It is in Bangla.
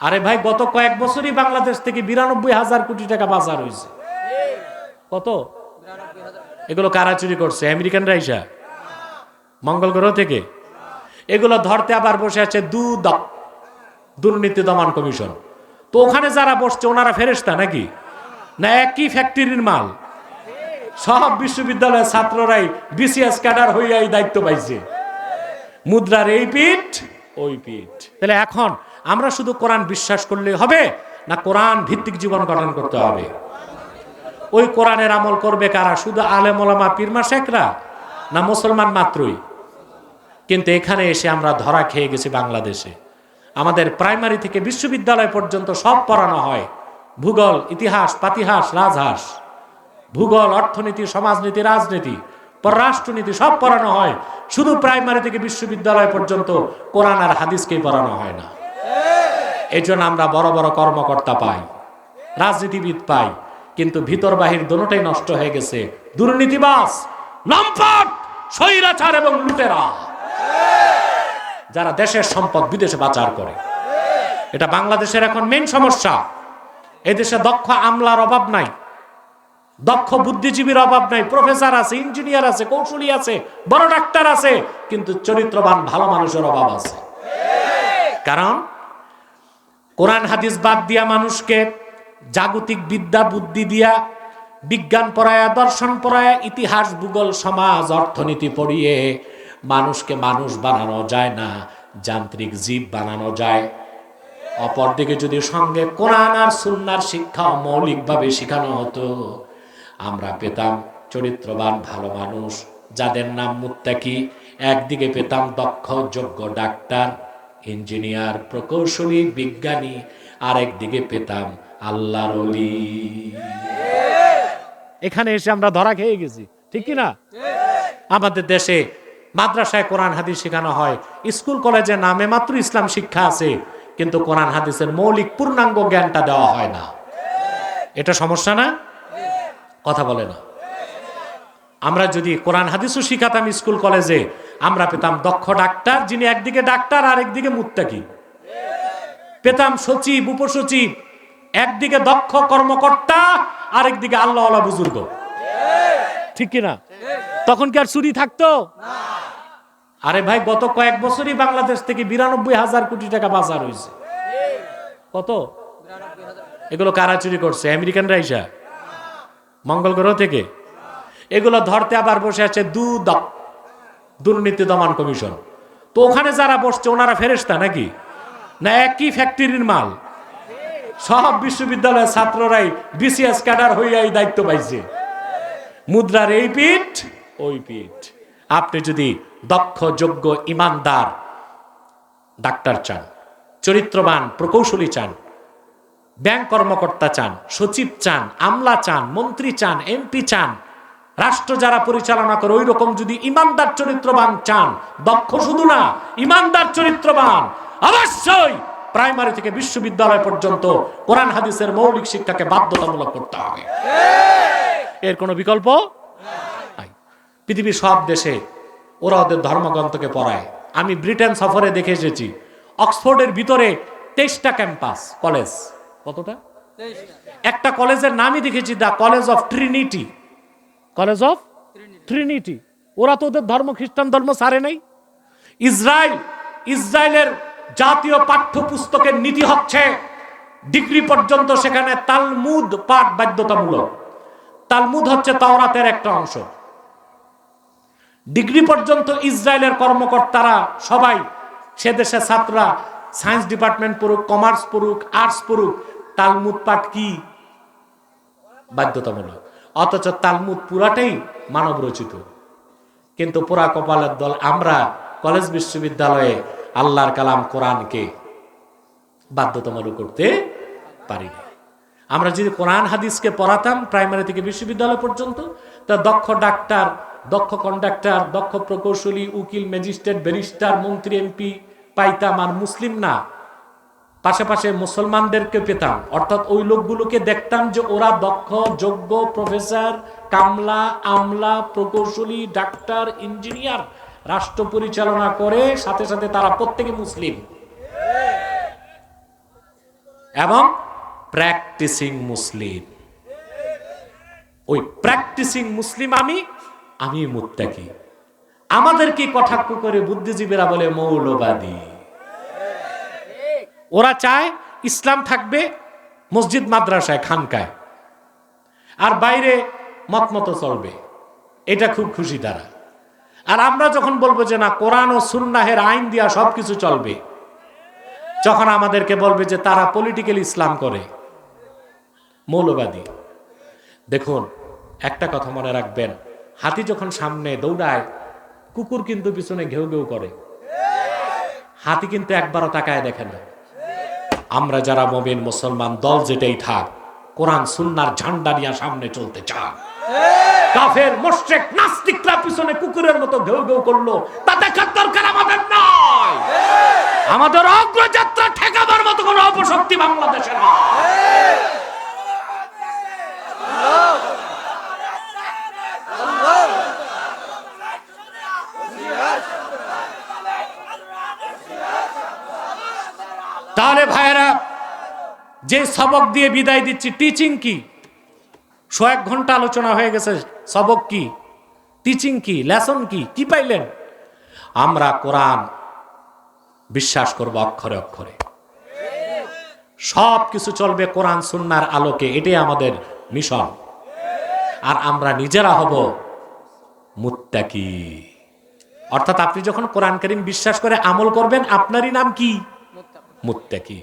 আরে ভাই, গত কয়েক বছরই বাংলাদেশ থেকে বিরানব্বই হাজার কোটি টাকা বাজার হয়েছে। কত? এগুলো কারা চুরি করছে? আমেরিকান রাইসা মঙ্গল গ্রহ থেকে? এগুলো ধরতে আবার বসে আছে দু দপ দুর্নীতি দমন কমিশন। তো ওখানে যারা বসছে, ওনারা ফেরেস্তা নাকি? না, একই ফ্যাক্টরির মাল। সব বিশ্ববিদ্যালয়ের ছাত্ররাই বিসিএস ক্যাডার হইয়া এই দায়িত্ব পাইছে। মুদ্রার এই পিঠ, ওই পিঠ। তাহলে এখন আমরা শুধু কোরআন বিশ্বাস করলে হবে না কোরআন ভিত্তিক জীবন গঠন করতে হবে? ওই কোরআনের আমল করবে কারা? শুধু আলেম ওলামা পীরমা শেখরা? না মুসলমান মাত্রই? কিন্তু এখানে এসে আমরা ধরা খেয়ে গেছি বাংলাদেশে। আমাদের প্রাইমারি থেকে বিশ্ববিদ্যালয় পর্যন্ত সব পড়ানো হয়। ভূগোল, ইতিহাস, পাতিহাস, রাজহাঁস। ভূগোল, অর্থনীতি, সমাজনীতি, রাজনীতি, পররাষ্ট্রনীতি সব পড়ানো হয়। শুধু প্রাইমারি থেকে বিশ্ববিদ্যালয় পর্যন্ত কোরআন আর হাদিসকেই পড়ানো হয় না। এই জন্য আমরা বড় বড় কর্মকর্তা পাই, রাজনীতিবিদ পাই, কিন্তু ভিতর বাহির দোনোটাই নষ্ট হয়ে গেছে। দুর্নীতিবাস লম্পট, স্বৈরাচার এবং লুটেরা, যারা দেশের সম্পদ বিদেশে পাচার করে। এটা বাংলাদেশের এখন মেন সমস্যা। এদেশে দক্ষ আমলার অভাব নাই, দক্ষ বুদ্ধিজীবীর অভাব নাই, প্রফেসর আছে, ইঞ্জিনিয়ার আছে, কৌশলী আছে, বড় ডাক্তার আছে, কিন্তু চরিত্রবান, ভালো মানুষের অভাব আছে। কারণ কোরআন হাদিস বাদ দিয়া মানুষকে জাগতিক বিদ্যা, বুদ্ধি দিয়া, বিজ্ঞান পড়ায়া, দর্শন পড়ায়া, ইতিহাস, ভূগোল, সমাজ, অর্থনীতি পড়িয়ে মানুষকে মানুষ বানানো যায় না, যান্ত্রিক জীব বানানো যায়। অপরদিকে যদি সঙ্গে কোরআন আর সুন্নার শিক্ষা মৌলিকভাবে শেখানো হতো, আমরা পেতাম চরিত্রবান, ভালো মানুষ, যাদের নাম মুত্তাকি, একদিকে পেতাম দক্ষ, যোগ্য ডাক্তার ইঞ্জিনিয়ার, প্রকৌশলী, বিজ্ঞানী আর একদিকে পেতাম আল্লাহর অলি এখানে এসে আমরা ধরা খেয়ে গেছি, ঠিক কি না আমাদের দেশে মাদ্রাসায় কোরআন, হাদিস শেখানো হয়, স্কুল কলেজে নামে মাত্র ইসলাম শিক্ষা আছে, কিন্তু কোরআন, হাদিসের মৌলিক পূর্ণাঙ্গ জ্ঞানটা দেওয়া হয় না। এটা সমস্যা না? কথা বলে না। আমরা যদি কোরআন হাদিসও শিখাতাম স্কুল কলেজে, আমরা পেতাম দক্ষ ডাক্তার যিনি একদিকে ডাক্তার আর একদিকে মুত্তাকি। পেতাম সচিব, উপসচিব, একদিকে দক্ষ কর্মকর্তা, আরেকদিকে আল্লাহ আল্লাহ বুজুর্গ। ঠিক কিনা তখন কি আর চুরি থাকতো? আরে ভাই, গত কয়েক বছরই বাংলাদেশ থেকে বিরানব্বই হাজার কোটি টাকা বাজার হয়েছে। কত? এগুলো কারা চুরি করছে? আমেরিকান রাইসা মঙ্গল গ্রহ থেকে? এগুলো ধরতে আবার বসে আছে দু দপ দুর্নীতি দমন কমিশন। তো ওখানে যারা বসছে, ওনারা ফেরেস্তা নাকি? না, একই ফ্যাক্টরির মাল। সব বিশ্ববিদ্যালয়ের ছাত্ররাই বিসিএস ক্যাডার হইয়া এই দায়িত্ব পাইছে। মুদ্রার এই পিঠ, ওই পিঠ। আপনি যদি দক্ষ, যোগ্য ইমানদার ডাক্তার চান, চরিত্রবান, প্রকৌশলী চান, ব্যাংক কর্মকর্তা চান, সচিব চান, আমলা চান, মন্ত্রী চান, এমপি চান রাষ্ট্র যারা পরিচালনা করে ওই রকম যদি ইমানদার চরিত্রবান চান, দক্ষ শুধু না, ইমানদার চরিত্রবান, অবশ্যই প্রাইমারি থেকে বিশ্ববিদ্যালয় পর্যন্ত কোরআন হাদিসের মৌলিক শিক্ষাকে বাধ্যতামূলক করতে হবে। এর কোনো বিকল্প? পৃথিবীর সব দেশে ওরা ওদের ধর্মগ্রন্থকে পড়ায়। আমি ব্রিটেন সফরে দেখে এসেছি। অক্সফোর্ডের ভিতরে তেইশটা ক্যাম্পাস, কলেজ। কতটা? একটা কলেজের নামই দেখেছি, the college of Trinity. College of Trinity ওরা তো ওদের ধর্ম, খ্রিস্টান ধর্ম সারে নাই। ইসরায়েল ইসরায়েলের জাতীয় পাঠ্যপুস্তকের নীতি হচ্ছে, ডিগ্রি পর্যন্ত সেখানে তালমুদ পাঠ বাধ্যতামূলক। তালমুদ হচ্ছে তাওরাতের একটা অংশ। ডিগ্রি পর্যন্ত ইসরায়েলের কর্মকর্তারা সবাই, সে দেশের ছাত্ররা, সায়েন্স ডিপার্টমেন্ট পড়ুক, কমার্স পড়ুক, আর্টস পড়ুক, তালমুদ পাঠ কি? বাধ্যতামূলক। অথচ তালমুদ পুরাটাই মানব রচিত কিন্তু পুরা কপালের দল আমরা কলেজ বিশ্ববিদ্যালয়ে আল্লাহর কালাম কোরআনকে বাধ্যতামূলক করতে পারি আমরা যদি কোরআন হাদিসকে পড়াতাম প্রাইমারি থেকে বিশ্ববিদ্যালয় পর্যন্ত, তা দক্ষ ডাক্তার, দক্ষ কন্ডাক্টর, দক্ষ প্রকৌশলী, উকিল, ম্যাজিস্ট্রেট, ব্যারিস্টার, মন্ত্রী, এমপি পাইতাম আর মুসলিম না। পাশাপাশি মুসলমানদেরকে পেতাম। অর্থাৎ ওই লোকগুলোকে দেখতাম যে ওরা দক্ষ, যোগ্য প্রফেসর, কামলা, আমলা, প্রকৌশলী, ডাক্তার, ইঞ্জিনিয়ার। রাষ্ট্র পরিচালনা করে সাথে সাথে তারা প্রত্যেকে মুসলিম। এবং প্র্যাকটিসিং মুসলিম। ওই প্র্যাকটিসিং মুসলিম আমি আমি মুত্তাকি। আমাদের কি কটাক্ষ করে বুদ্ধিজীবীরা বলে, মৌলবাদী। ওরা চায় ইসলাম থাকবে মসজিদ, মাদ্রাসায়, খানকায়। আর বাইরে মত মতো চলবে। এটা খুব খুশি তারা। আর আমরা যখন বলব যে না, কোরআন ও সুন্নাহের আইন দিয়া সবকিছু চলবে, যখন আমাদেরকে বলবে যে তারা পলিটিক্যাল ইসলাম করে, মৌলবাদী। দেখুন, একটা কথা মনে রাখবেন, হাতি যখন সামনে দৌড়ায়, কুকুর কিন্তু পিছনে ঘেউ ঘেউ করে। হাতি কিন্তু একবারও তাকায় দেখে না। আমরা যারা মমিন মুসলমান, দল যেটাই থাক, কোরআন, সুন্নার ঝান্ডা নিয়ে সামনে চলতে চান। কাফের মোশেক নাস্তিকরা পিছনে কুকুরের মতো ঘেউ ঘেউ করল। তা দরকার আমাদের নয়। আমাদের অগ্রযাত্রা ঠেকাবার মতো কোনো অপশক্তি বাংলাদেশের নয়। তাহলে ভাইয়েরা, যে সবক দিয়ে বিদায় দিচ্ছি টিচিং কি? এক ঘণ্টা আলোচনা হয়ে গেছে, সবক কি? টিচিং কি? লেসন কি? কি পাইলেন? আমরা কোরআন বিশ্বাস করব অক্ষরে অক্ষরে। সব কিছু চলবে কোরআন সুন্নার আলোকে, এটাই আমাদের মিশন আর আমরা নিজেরা হব মুত্তাকি। অর্থাৎ আপনি যখন কোরআন করিম বিশ্বাস করে আমল করবেন, আপনারই নাম কি? মুত্তাকি।